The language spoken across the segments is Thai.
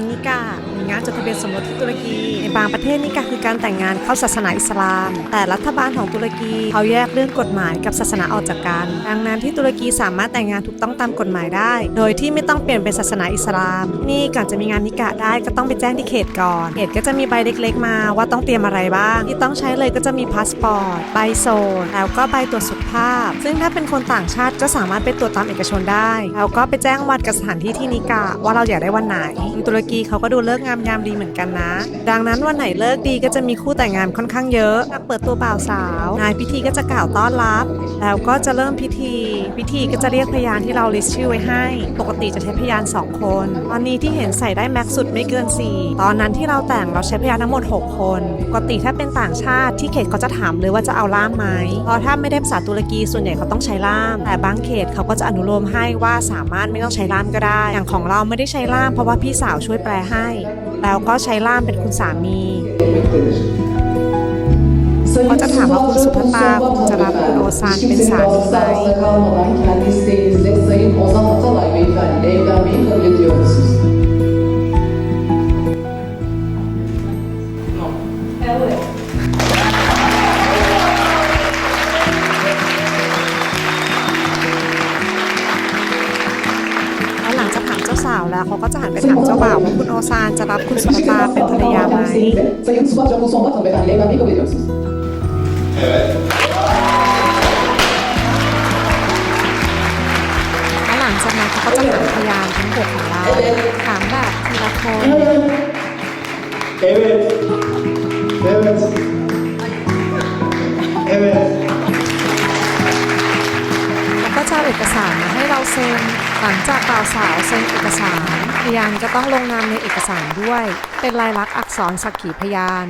านิกา งานจดทะเบียนสมรสที่ตุรกีในบางประเทศนิกาคือการแต่งงานเข้าศาสนาอิสลาม แต่รัฐบาลของตุรกีเขาแยกเรื่องกฎหมายกับศาสนาออกจากกัน ดังนั้นที่ตุรกีสามารถแต่งงานถูกต้องตามกฎหมายได้ โดยที่ไม่ต้องเปลี่ยนเป็นศาสนาอิสลาม นี่ก่อนจะมีงานนิกาได้ก็ต้องไปแจ้งที่เขตก่อนเขตก็จะมีใบเล็กๆ มาว่าต้องเตรียมอะไรบ้าง ที่ต้องใช้เลยก็จะมีพาสปอร์ตใบโซนแล้วก็ใบตรวจสุขภาพ ซึ่งถ้าเป็นคนต่างชาติก็สามารถไปตรวจตามเอกชนได้แล้วก็ไปแจ้งวันกับสถานที่ที่นิกาว่าเราอยากได้วันไหนตุรกีเขาก็ดูเลิกงามยามดีเหมือนกันนะ ดังนั้นวันไหนเลิกดีก็จะมีคู่แต่งงานค่อนข้างเยอะเปิดตัวบ่าวสาว นายพิธีก็จะกล่าวต้อนรับ แล้วก็จะเริ่มพิธี พิธีก็จะเรียกพยานที่เราลิสต์ชื่อไว้ให้ ปกติจะใช้พยาน 2 คน ตอนนี้ที่เห็นใส่ได้แม็กซ์สุดไม่เกิน 4 ตอนนั้นที่เราแต่งเราใช้พยานทั้งหมด 6 คน ปกติถ้าเป็นต่างชาติที่เขตเขาจะถามเลยว่าจะเอาล่ามไหมเพราะถ้าไม่ได้ภาษาตุรกีส่วนใหญ่เขาต้องใช้ล่าม แต่บางเขตเขาก็จะอนุโลมให้ว่าสามารถไม่ต้องใช้ล่ามก็ได้ อย่างของเราไม่ได้ใช้ล่ามเพราะว่าพี่สาวช่วยแปลให้แล้วก็ใช้ล่ามเป็นคุณสามีก็จะถามว่าคุณสุภตาคุณจะรับคุณโอซานเป็นสามีไหมากถามเจ้าสาวแล้วเขาก็จะหันไปถามเจ้าบ่าวว่าคุณโอซานจะรับคุณสุภตาเป็นภรรยาไหม Sayın Suat Can Ozan Atalay Beyefendi ile evlenmeyi kabul ediyor musunuz? แล้วหลังจากนั้นเขาก็จะถามพยานทั้งหกของเราถามแบบทีละคน Evet. Evet. Evet. แล้วก็จะเอาเอกสารมาให้ เราเซ็น หลังจากบ่าวสาวเซ็นเอกสาร พยานจะต้องลงนามในเอกสารด้วย เป็นลายลักษณ์อักษรสักขีพยาน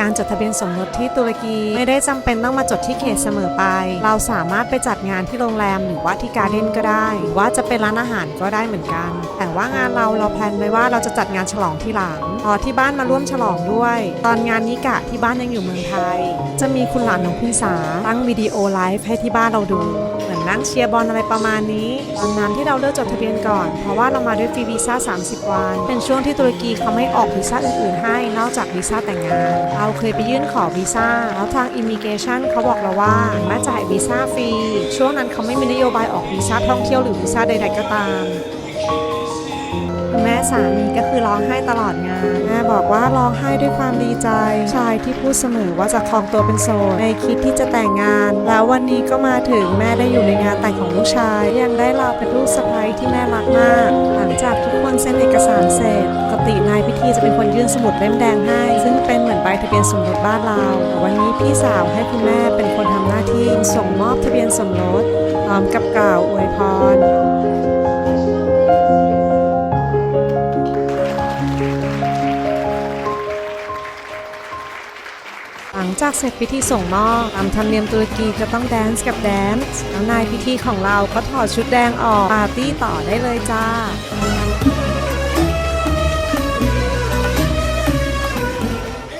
การจดทะเบียนสมรสที่ตุรกีไม่ได้จำเป็นต้องมาจดที่เขตเสมอไป เราสามารถไปจัดงานที่โรงแรมหรือว่าที่การ์เด้นก็ได้หรือว่าจะเป็นร้านอาหารก็ได้เหมือนกัน แต่ว่างานเราเราแพลนไว้ว่าเราจะจัดงานฉลองที่หลังพอที่บ้านมาร่วมฉลองด้วย ตอนงานนิกะที่บ้านยังอยู่เมืองไทย จะมีคุณหลานของคุณสาตั้งวิดีโอไลฟ์ให้ที่บ้านเราดูเหมือนนั่งเชียร์บอลอะไรประมาณนี้ตอนนั้นที่เราเลือกจดทะเบียนก่อน เพราะว่าเรามาด้วยฟรีวีซ่า 30 วัน เป็นช่วงที่ตุรกีเขาไม่ออกวีซ่าอื่นๆ ให้ นอกจากวีซ่าแต่งงาน เราเคยไปยื่นขอวีซ่า แล้วทางอิมิเกชันเขาบอกเราว่าแม้จ่ายวีซ่าฟรี ช่วงนั้นเขาไม่มีนโยบายออกวีซ่าท่องเที่ยวหรือวีซ่าใดๆก็ตาม แม่สามีก็คือร้องไห้ตลอดงาน แม่บอกว่าร้องไห้ด้วยความดีใจ ชายที่พูดเสมอว่าจะครองตัวเป็นโสดในคิดที่จะแต่งงาน แล้ววันนี้ก็มาถึงแม่ได้อยู่ในงานแต่งของลูกชาย ยังได้เราเป็นลูกสะใภ้ที่แม่รักมาก หลังจากทุกคนเซ็นเอกสารเสร็จปกตินายพิธีจะเป็นคนยื่นสมุดเล่มแดงให้ ซึ่งเป็นเหมือนใบทะเบียนสมรสบ้านเราแต่วันนี้พี่สาวให้คุณแม่เป็นคนทำหน้าที่ส่งมอบทะเบียนสมรสพร้อมกับกล่าวอวยพร ลังจากเสร็จพิธีส่งมอบตามธรรมเนียมตุรกีก็ต้องแดนซ์กับแดนซ์แล้วนายพิธีของเราก็ถอดชุดแดงออกปาร์ตี้ต่อได้เลยจ้า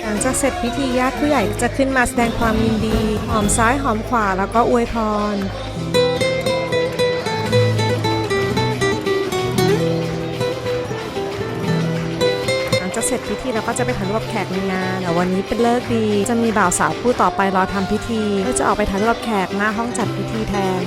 หลังจากเสร็จพิธีญาติผู้ใหญ่จะขึ้นมาแสดงความยินดี หอมซ้ายหอมขวาแล้วก็อวยพร พิธีเราก็จะไปถ่ายรูปกับแขกในงานแต่วันนี้เป็นเลิกดีจะมีบ่าวสาวคู่ต่อไปรอทำพิธีก็จะออกไปถ่ายรูปกับแขกหน้าห้องจัดพิธีแทน